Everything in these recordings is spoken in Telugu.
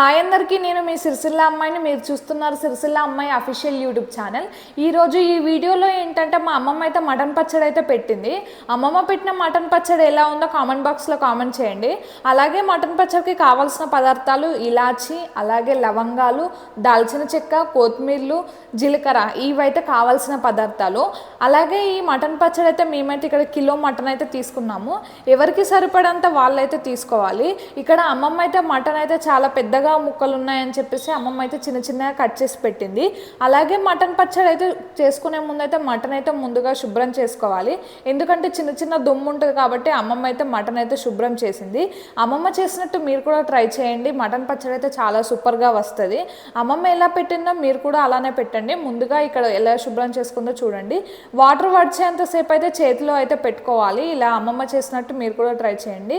హాయ్ అందరికీ నేను మీ సిరిసిల్ల అమ్మాయిని మీరు చూస్తున్నారు సిరిసిల్ల అమ్మాయి అఫీషియల్ యూట్యూబ్ ఛానల్. ఈరోజు ఈ వీడియోలో ఏంటంటే మా అమ్మమ్మ అయితే మటన్ పచ్చడి అయితే పెట్టింది. అమ్మమ్మ పెట్టిన మటన్ పచ్చడి ఎలా ఉందో కామెంట్ బాక్స్లో కామెంట్ చేయండి. అలాగే మటన్ పచ్చడికి కావాల్సిన పదార్థాలు ఇలాచి అలాగే లవంగాలు దాల్చిన చెక్క కొత్తిమీరలు జీలకర్ర ఇవైతే కావాల్సిన పదార్థాలు. అలాగే ఈ మటన్ పచ్చడి అయితే మేమైతే ఇక్కడ కిలో మటన్ అయితే తీసుకున్నాము. ఎవరికి సరిపడంత వాళ్ళైతే తీసుకోవాలి. ఇక్కడ అమ్మమ్మ అయితే మటన్ అయితే చాలా పెద్దగా ముక్కలు ఉన్నాయని చెప్పేసి అమ్మమ్మ అయితే చిన్న చిన్నగా కట్ చేసి పెట్టింది. అలాగే మటన్ పచ్చడి అయితే చేసుకునే ముందు అయితే మటన్ అయితే ముందుగా శుభ్రం చేసుకోవాలి. ఎందుకంటే చిన్న చిన్న దుమ్ము ఉంటుంది కాబట్టి అమ్మమ్మ అయితే మటన్ అయితే శుభ్రం చేసింది. అమ్మమ్మ చేసినట్టు మీరు కూడా ట్రై చేయండి. మటన్ పచ్చడి అయితే చాలా సూపర్గా వస్తుంది. అమ్మమ్మ ఎలా పెట్టిందో మీరు కూడా అలానే పెట్టండి. ముందుగా ఇక్కడ ఎలా శుభ్రం చేసుకుందో చూడండి. వాటర్ వడిచేంతసేపు అయితే చేతిలో అయితే పెట్టుకోవాలి. ఇలా అమ్మమ్మ చేసినట్టు మీరు కూడా ట్రై చేయండి.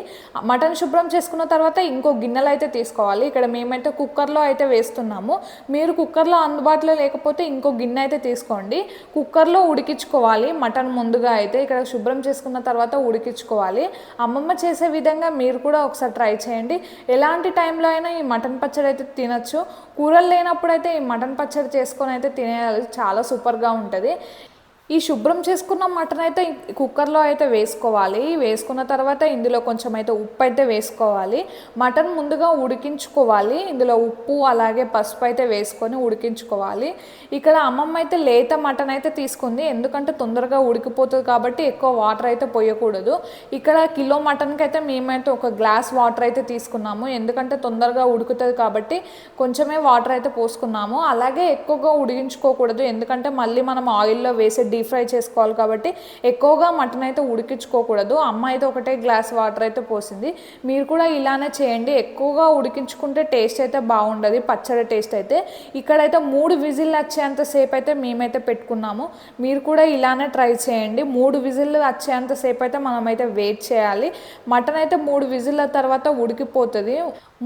మటన్ శుభ్రం చేసుకున్న తర్వాత ఇంకో గిన్నెలు అయితే తీసుకోవాలి. ఇక్కడ మేమైతే కుక్కర్లో అయితే వేస్తున్నాము. మీరు కుక్కర్లో అందుబాటులో లేకపోతే ఇంకో గిన్నె అయితే తీసుకోండి. కుక్కర్లో ఉడికించుకోవాలి. మటన్ ముందుగా అయితే ఇక్కడ శుభ్రం చేసుకున్న తర్వాత ఉడికించుకోవాలి. అమ్మమ్మ చేసే విధంగా మీరు కూడా ఒకసారి ట్రై చేయండి. ఎలాంటి టైంలో అయినా ఈ మటన్ పచ్చడి అయితే తినచ్చు. కూరలు లేనప్పుడు అయితే ఈ మటన్ పచ్చడి చేసుకొని అయితే తినేయాలి. చాలా సూపర్గా ఉంటుంది. ఈ శుభ్రం చేసుకున్న మటన్ అయితే కుక్కర్లో అయితే వేసుకోవాలి. వేసుకున్న తర్వాత ఇందులో కొంచెం అయితే ఉప్పు అయితే వేసుకోవాలి. మటన్ ముందుగా ఉడికించుకోవాలి. ఇందులో ఉప్పు అలాగే పసుపు అయితే వేసుకొని ఉడికించుకోవాలి. ఇక్కడ అమ్మమ్మ అయితే లేత మటన్ అయితే తీసుకుంది. ఎందుకంటే తొందరగా ఉడికిపోతుంది కాబట్టి ఎక్కువ వాటర్ అయితే పోయకూడదు. ఇక్కడ కిలో మటన్కి అయితే మేమైతే ఒక గ్లాస్ వాటర్ అయితే తీసుకున్నాము. ఎందుకంటే తొందరగా ఉడుకుతుంది కాబట్టి కొంచెమే వాటర్ అయితే పోసుకున్నాము. అలాగే ఎక్కువగా ఉడికించుకోకూడదు. ఎందుకంటే మళ్ళీ మనం ఆయిల్లో వేసే డీ డీప్ ఫ్రై చేసుకోవాలి కాబట్టి ఎక్కువగా మటన్ అయితే ఉడికించుకోకూడదు. అమ్మ అయితే ఒకటే గ్లాస్ వాటర్ అయితే పోసింది. మీరు కూడా ఇలానే చేయండి. ఎక్కువగా ఉడికించుకుంటే టేస్ట్ అయితే బాగుండదు. పచ్చడి టేస్ట్ అయితే. ఇక్కడైతే మూడు విజిల్ వచ్చేంత సేపు అయితే మేమైతే పెట్టుకున్నాము. మీరు కూడా ఇలానే ట్రై చేయండి. మూడు విజిల్ వచ్చేంత సేపు అయితే మనమైతే వెయిట్ చేయాలి. మటన్ అయితే మూడు విజిల్ల తర్వాత ఉడికిపోతుంది.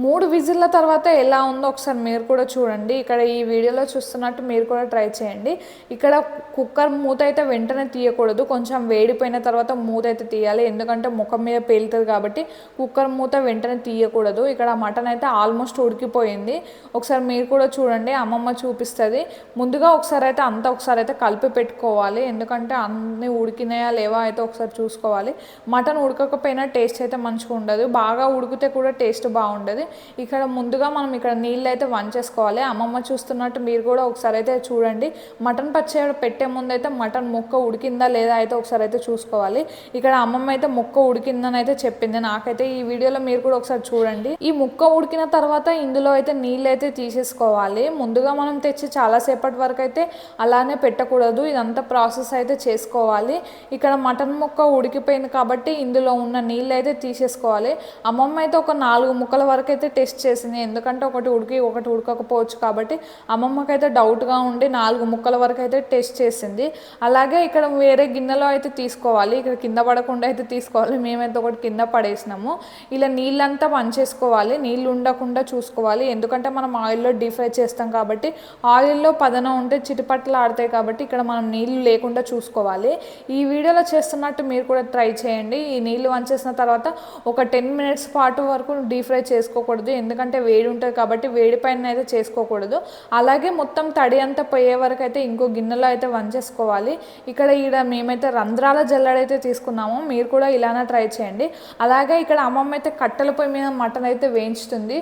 మూడు విజిల్ల తర్వాత ఎలా ఉందో ఒకసారి మీరు కూడా చూడండి. ఇక్కడ ఈ వీడియోలో చూస్తున్నట్టు మీరు కూడా ట్రై చేయండి. ఇక్కడ కుక్కర్ మూత అయితే వెంటనే తీయకూడదు. కొంచెం వేడిపోయిన తర్వాత మూత అయితే తీయాలి. ఎందుకంటే ముఖం మీద పేలుతుంది కాబట్టి కుక్కర్ మూత వెంటనే తీయకూడదు. ఇక్కడ మటన్ అయితే ఆల్మోస్ట్ ఉడికిపోయింది. ఒకసారి మీరు కూడా చూడండి. అమ్మమ్మ చూపిస్తుంది. ముందుగా ఒకసారి అయితే అంతా ఒకసారి అయితే కలిపి పెట్టుకోవాలి. ఎందుకంటే అన్నీ ఉడికినాయా లేవా అయితే ఒకసారి చూసుకోవాలి. మటన్ ఉడకకపోయినా టేస్ట్ అయితే మంచిగా ఉండదు. బాగా ఉడికితే కూడా టేస్ట్ బాగుండదు. ఇక్కడ ముందుగా మనం ఇక్కడ నీళ్ళు అయితే వంచేసుకోవాలి. అమ్మమ్మ చూస్తున్నట్టు మీరు కూడా ఒకసారి అయితే చూడండి. మటన్ పచ్చడి పెట్టే ముందు అయితే మటన్ ముక్క ఉడికిందా లేదా అయితే ఒకసారి అయితే చూసుకోవాలి. ఇక్కడ అమ్మమ్మ అయితే ముక్క ఉడికిందని అయితే చెప్పింది. నాకైతే ఈ వీడియోలో మీరు కూడా ఒకసారి చూడండి. ఈ ముక్క ఉడికిన తర్వాత ఇందులో అయితే నీళ్ళు అయితే తీసేసుకోవాలి. ముందుగా మనం తెచ్చి చాలాసేపటి వరకు అయితే అలానే పెట్టకూడదు. ఇదంతా ప్రాసెస్ అయితే చేసుకోవాలి. ఇక్కడ మటన్ ముక్క ఉడికిపోయింది కాబట్టి ఇందులో ఉన్న నీళ్ళు అయితే తీసేసుకోవాలి. అమ్మమ్మ అయితే ఒక నాలుగు ముక్కల వరకు అయితే టెస్ట్ చేసింది. ఎందుకంటే ఒకటి ఉడికి ఒకటి ఉడకకపోవచ్చు కాబట్టి అమ్మమ్మకైతే డౌట్గా ఉండి నాలుగు ముక్కల వరకు అయితే టెస్ట్ చేసింది. అలాగే ఇక్కడ వేరే గిన్నెలో అయితే తీసుకోవాలి. ఇక్కడ కింద పడకుండా అయితే తీసుకోవాలి. మేమైతే ఒకటి కింద పడేసినాము. ఇలా నీళ్ళంతా పంచేసుకోవాలి నీళ్ళు ఉండకుండా చూసుకోవాలి. ఎందుకంటే మనం ఆయిల్లో డీ ఫ్రై చేస్తాం కాబట్టి ఆయిల్లో పదన ఉంటే చిటిపట్లు ఆడతాయి కాబట్టి ఇక్కడ మనం నీళ్ళు లేకుండా చూసుకోవాలి. ఈ వీడియోలో చేస్తున్నట్టు మీరు కూడా ట్రై చేయండి. ఈ నీళ్ళు వంచేసిన తర్వాత ఒక టెన్ మినిట్స్ పాటు వరకు డీ ఫ్రై చేసుకోకూడదు ఎందుకంటే వేడి ఉంటుంది కాబట్టి వేడి పైన అయితే చేసుకోకూడదు. అలాగే మొత్తం తడి అంతా పోయే వరకు అయితే ఇంకో గిన్నెలో అయితే వంచేసుకోవాలి. ఇక్కడ ఈడ మేమైతే రంధ్రాల జల్లడైతే తీసుకున్నాము. మీరు కూడా ఇలానే ట్రై చేయండి. అలాగే ఇక్కడ అమ్మమ్మ అయితే కట్టెల పొయ్యి మీద మటన్ అయితే వేయించుతుంది.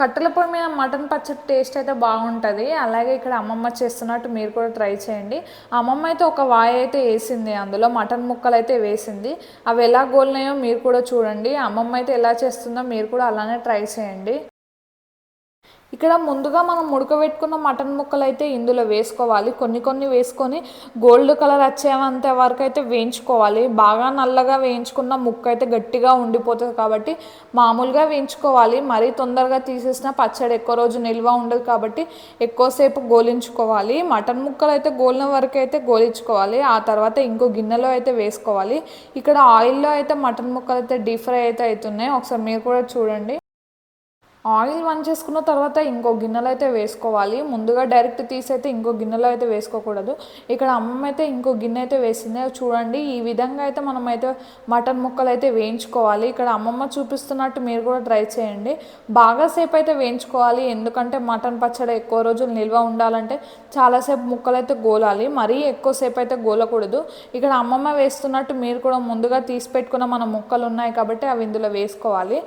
కట్టెల పొయ్యి మీద మటన్ పచ్చడి టేస్ట్ అయితే బాగుంటుంది. అలాగే ఇక్కడ అమ్మమ్మ చేస్తున్నట్టు మీరు కూడా ట్రై చేయండి. అమ్మమ్మ అయితే ఒక వాయి అయితే వేసింది అందులో మటన్ ముక్కలు అయితే వేసింది. అవి ఎలా గోలినాయో మీరు కూడా చూడండి. అమ్మమ్మ అయితే ఎలా చేస్తుందో మీరు కూడా అలానే ట్రై చేయండి. ఇక్కడ ముందుగా మనం ఉడకబెట్టుకున్న మటన్ ముక్కలు అయితే ఇందులో వేసుకోవాలి. కొన్ని కొన్ని వేసుకొని గోల్డ్ కలర్ వచ్చేంత వరకు అయితే వేయించుకోవాలి. బాగా నల్లగా వేయించుకున్న ముక్క అయితే గట్టిగా ఉండిపోతుంది కాబట్టి మామూలుగా వేయించుకోవాలి. మరీ తొందరగా తీసేసిన పచ్చడి ఎక్కువ రోజు నిల్వ ఉండదు కాబట్టి ఎక్కువసేపు గోలించుకోవాలి. మటన్ ముక్కలు అయితే గోలిన వరకు అయితే గోలించుకోవాలి. ఆ తర్వాత ఇంకో గిన్నెలో అయితే వేసుకోవాలి. ఇక్కడ ఆయిల్లో అయితే మటన్ ముక్కలు అయితే డీప్ ఫ్రై అయితే అవుతున్నాయి. ఒకసారి మీరు కూడా చూడండి. ఆయిల్ వన్ చేసుకున్న తర్వాత ఇంకో గిన్నెలో అయితే వేసుకోవాలి. ముందుగా డైరెక్ట్ తీసి అయితే ఇంకో గిన్నెలో అయితే వేసుకోకూడదు. ఇక్కడ అమ్మమ్మ అయితే ఇంకో గిన్నె అయితే వేసింది. చూడండి ఈ విధంగా అయితే మనం అయితే మటన్ ముక్కలు అయితే వేయించుకోవాలి. ఇక్కడ అమ్మమ్మ చూపిస్తున్నట్టు మీరు కూడా ట్రై చేయండి. బాగా సేపు అయితే వేయించుకోవాలి. ఎందుకంటే మటన్ పచ్చడి ఎక్కువ రోజులు నిల్వ ఉండాలంటే చాలాసేపు ముక్కలు అయితే గోలాలి. మరీ ఎక్కువసేపు అయితే గోలకూడదు. ఇక్కడ అమ్మమ్మ వేస్తున్నట్టు మీరు కూడా ముందుగా తీసి పెట్టుకున్న మన ముక్కలు ఉన్నాయి కాబట్టి అవి ఇందులో వేసుకోవాలి.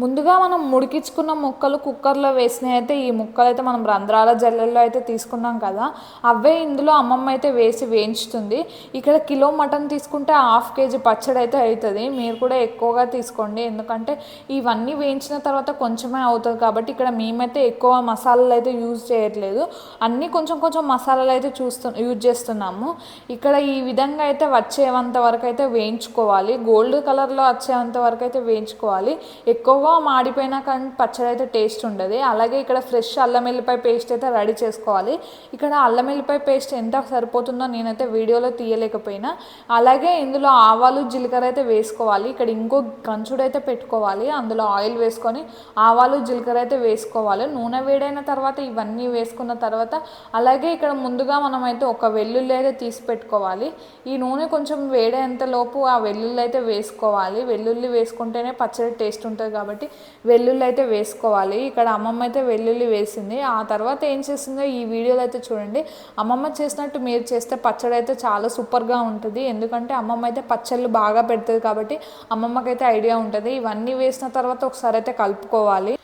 ముందుగా మనం ముడికించుకున్న ముక్కలు కుక్కర్లో వేసినవి అయితే ఈ ముక్కలు అయితే మనం రంధ్రాల జల్లెల్లో అయితే తీసుకున్నాం కదా అవే ఇందులో అమ్మమ్మ అయితే వేసి వేయించుతుంది. ఇక్కడ కిలో మటన్ తీసుకుంటే హాఫ్ కేజీ పచ్చడి అయితే అవుతుంది. మీరు కూడా ఎక్కువగా తీసుకోండి. ఎందుకంటే ఇవన్నీ వేయించిన తర్వాత కొంచెమే అవుతుంది కాబట్టి ఇక్కడ మేమైతే ఎక్కువ మసాలాలు అయితే యూజ్ చేయట్లేదు. అన్నీ కొంచెం కొంచెం మసాలాలు అయితే చూస్తు యూజ్ చేస్తున్నాము. ఇక్కడ ఈ విధంగా అయితే వచ్చేంత వరకు అయితే వేయించుకోవాలి. గోల్డ్ కలర్లో వచ్చేంత వరకు అయితే వేయించుకోవాలి. ఎక్కువ ఎక్కువ మాడిపోయినా కానీ పచ్చడి అయితే టేస్ట్ ఉండదు. అలాగే ఇక్కడ ఫ్రెష్ అల్లం వెల్లిపాయ పేస్ట్ అయితే రెడీ చేసుకోవాలి. ఇక్కడ అల్లం వెల్లిపాయ పేస్ట్ ఎంత సరిపోతుందో నేనైతే వీడియోలో తీయలేకపోయినా. అలాగే ఇందులో ఆవాలు జీలకర్ర అయితే వేసుకోవాలి. ఇక్కడ ఇంకో కంచుడు అయితే పెట్టుకోవాలి. అందులో ఆయిల్ వేసుకొని ఆవాలు జీలకర్ర అయితే వేసుకోవాలి. నూనె వేడైన తర్వాత ఇవన్నీ వేసుకున్న తర్వాత అలాగే ఇక్కడ ముందుగా మనమైతే ఒక వెల్లుల్లి అయితే తీసి పెట్టుకోవాలి. ఈ నూనె కొంచెం వేడేంతలోపు ఆ వెల్లుల్లి అయితే వేసుకోవాలి. వెల్లుల్లి వేసుకుంటేనే పచ్చడి టేస్ట్ ఉంటుంది కాబట్టి వెల్లుల్లి అయితే వేసుకోవాలి. ఇక్కడ అమ్మమ్మ అయితే వెల్లుల్లి వేసింది. ఆ తర్వాత ఏం చేసిందో ఈ వీడియోలో అయితే చూడండి. అమ్మమ్మ చేసినట్టు మీరు చేస్తే పచ్చడి అయితే చాలా సూపర్గా ఉంటుంది. ఎందుకంటే అమ్మమ్మ అయితే పచ్చళ్ళు బాగా పెడుతుంది కాబట్టి అమ్మమ్మకైతే ఐడియా ఉంటుంది. ఇవన్నీ వేసిన తర్వాత ఒకసారి అయితే కలుపుకోవాలి.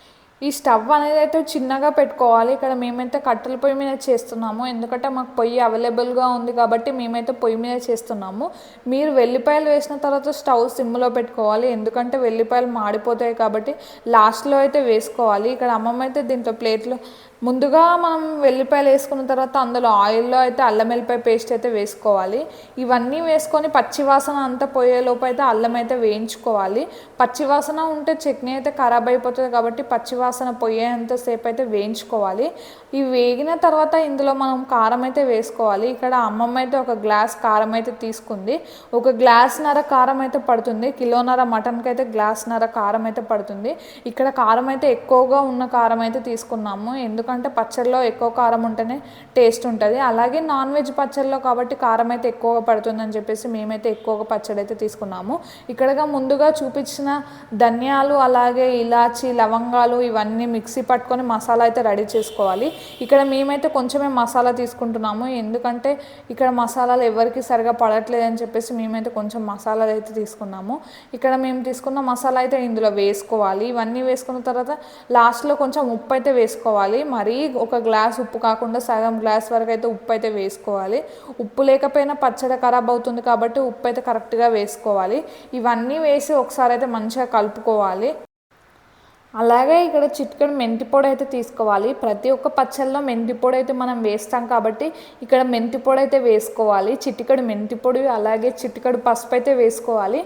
ఈ స్టవ్ అనేది అయితే చిన్నగా పెట్టుకోవాలి. ఇక్కడ మేమైతే కట్టెల పొయ్యి మీద చేస్తున్నాము. ఎందుకంటే మాకు పొయ్యి అవైలబుల్గా ఉంది కాబట్టి మేమైతే పొయ్యి మీద చేస్తున్నాము. మీరు వెల్లిపాయలు వేసిన తర్వాత స్టవ్ సిమ్లో పెట్టుకోవాలి. ఎందుకంటే వెల్లిపాయలు మాడిపోతాయి కాబట్టి లాస్ట్లో అయితే వేసుకోవాలి. ఇక్కడ అమ్మమ్మ అయితే దీంట్లో ప్లేట్లో ముందుగా మనం వెల్లిపాయలు వేసుకున్న తర్వాత అందులో ఆయిల్లో అయితే అల్లం వెల్లిపాయ పేస్ట్ అయితే వేసుకోవాలి. ఇవన్నీ వేసుకొని పచ్చివాసన అంతా పోయేలోపు అయితే అల్లం అయితే వేయించుకోవాలి. పచ్చివాసన ఉంటే చట్నీ అయితే ఖరాబ్ అయిపోతుంది కాబట్టి పచ్చివాసన పోయేంతసేపు అయితే వేయించుకోవాలి. ఇవి వేగిన తర్వాత ఇందులో మనం కారం అయితే వేసుకోవాలి. ఇక్కడ అమ్మమ్మ అయితే ఒక గ్లాస్ కారం అయితే తీసుకుంది. ఒక గ్లాస్ నర కారం అయితే పడుతుంది. కిలోన్నర మటన్కి అయితే గ్లాస్ నర కారం అయితే పడుతుంది. ఇక్కడ కారం అయితే ఎక్కువగా ఉన్న కారం అయితే తీసుకున్నాము. ఎందుకంటే పచ్చళ్ళలో ఎక్కువ కారం ఉంటేనే టేస్ట్ ఉంటుంది. అలాగే నాన్ వెజ్ పచ్చళ్ళలో కాబట్టి కారం అయితే ఎక్కువగా పడుతుందని చెప్పేసి మేమైతే ఎక్కువగా పచ్చడి అయితే తీసుకున్నాము. ఇక్కడగా ముందుగా చూపించిన ధనియాలు అలాగే ఇలాచి లవంగాలు ఇవన్నీ మిక్సీ పట్టుకొని మసాలా అయితే రెడీ చేసుకోవాలి. ఇక్కడ మేమైతే కొంచెమే మసాలా తీసుకుంటున్నాము. ఎందుకంటే ఇక్కడ మసాలాలు ఎవరికి సరిగా పడట్లేదు అని చెప్పేసి మేమైతే కొంచెం మసాలాలు అయితే తీసుకున్నాము. ఇక్కడ మేము తీసుకున్న మసాలా అయితే ఇందులో వేసుకోవాలి. ఇవన్నీ వేసుకున్న తర్వాత లాస్ట్లో కొంచెం ఉప్పు అయితే వేసుకోవాలి. మరీ ఒక గ్లాస్ ఉప్పు కాకుండా సగం గ్లాస్ వరకు అయితే ఉప్పు అయితే వేసుకోవాలి. ఉప్పు లేకపోయినా పచ్చడి ఖరాబ్ అవుతుంది కాబట్టి ఉప్పు అయితే కరెక్ట్గా వేసుకోవాలి. ఇవన్నీ వేసి ఒకసారి అయితే మంచిగా కలుపుకోవాలి. అలాగే ఇక్కడ చిటికెడు మెంతి పొడి అయితే తీసుకోవాలి. ప్రతి ఒక్క పచ్చళ్ళలో మెంతి పొడి అయితే మనం వేస్తాం కాబట్టి ఇక్కడ మెంతిపొడి అయితే వేసుకోవాలి. చిటికెడు మెంతి పొడి అలాగే చిటికెడు పసుపు అయితే వేసుకోవాలి.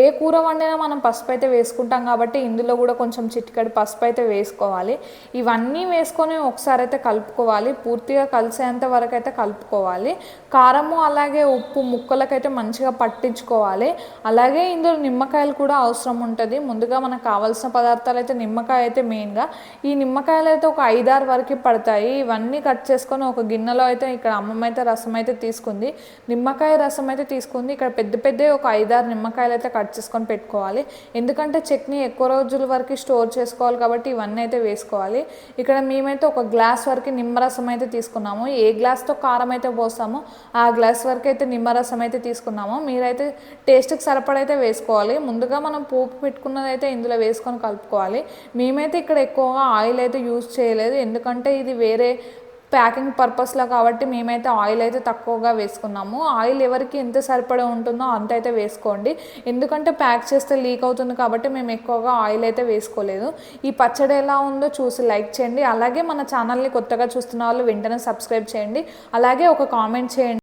ఏ కూర వండినా మనం పసుపు అయితే వేసుకుంటాం కాబట్టి ఇందులో కూడా కొంచెం చిటికెడు పసుపు అయితే వేసుకోవాలి. ఇవన్నీ వేసుకొని ఒకసారి అయితే కలుపుకోవాలి. పూర్తిగా కలిసేంత వరకు అయితే కలుపుకోవాలి. కారము అలాగే ఉప్పు ముక్కలకైతే మంచిగా పట్టించుకోవాలి. అలాగే ఇందులో నిమ్మకాయలు కూడా అవసరం ఉంటుంది. ముందుగా మనకు కావాల్సిన పదార్థాలు అయితే నిమ్మకాయ అయితే మెయిన్గా. ఈ నిమ్మకాయలు అయితే ఒక ఐదారు వరకు పడతాయి. ఇవన్నీ కట్ చేసుకొని ఒక గిన్నెలో అయితే ఇక్కడ అమ్మమ్మ అయితే రసం అయితే తీసుకుంది. నిమ్మకాయ రసం అయితే తీసుకుంది. ఇక్కడ పెద్ద పెద్ద ఒక ఐదారు నిమ్మకాయలు అయితే కట్ చేసుకొని పెట్టుకోవాలి. ఎందుకంటే చట్నీ ఎక్కువ రోజుల వరకు స్టోర్ చేసుకోవాలి కాబట్టి ఇవన్నీ అయితే వేసుకోవాలి. ఇక్కడ మేమైతే ఒక గ్లాస్ వరకు నిమ్మరసం అయితే తీసుకున్నాము. ఏ గ్లాస్తో కారం అయితే పోస్తామో ఆ గ్లాస్ వరకు అయితే నిమ్మరసం అయితే తీసుకున్నాము. మీరైతే టేస్ట్కి సరిపడైతే వేసుకోవాలి. ముందుగా మనం పోపు పెట్టుకున్నది అయితే ఇందులో వేసుకొని కలుపుకోవాలి. మేమైతే ఇక్కడ ఎక్కువగా ఆయిల్ అయితే యూజ్ చేయలేదు. ఎందుకంటే ఇది వేరే ప్యాకింగ్ పర్పస్లో కాబట్టి మేమైతే ఆయిల్ అయితే తక్కువగా వేసుకున్నాము. ఆయిల్ ఎవరికి ఎంత సరిపడా ఉంటుందో అంత అయితే వేసుకోండి. ఎందుకంటే ప్యాక్ చేస్తే లీక్ అవుతుంది కాబట్టి మేము ఎక్కువగా ఆయిల్ అయితే వేసుకోలేదు. ఈ పచ్చడి ఎలా ఉందో చూసి లైక్ చేయండి. అలాగే మన ఛానల్ని కొత్తగా చూస్తున్న వాళ్ళు వెంటనే సబ్స్క్రైబ్ చేయండి. అలాగే ఒక కామెంట్ చేయండి.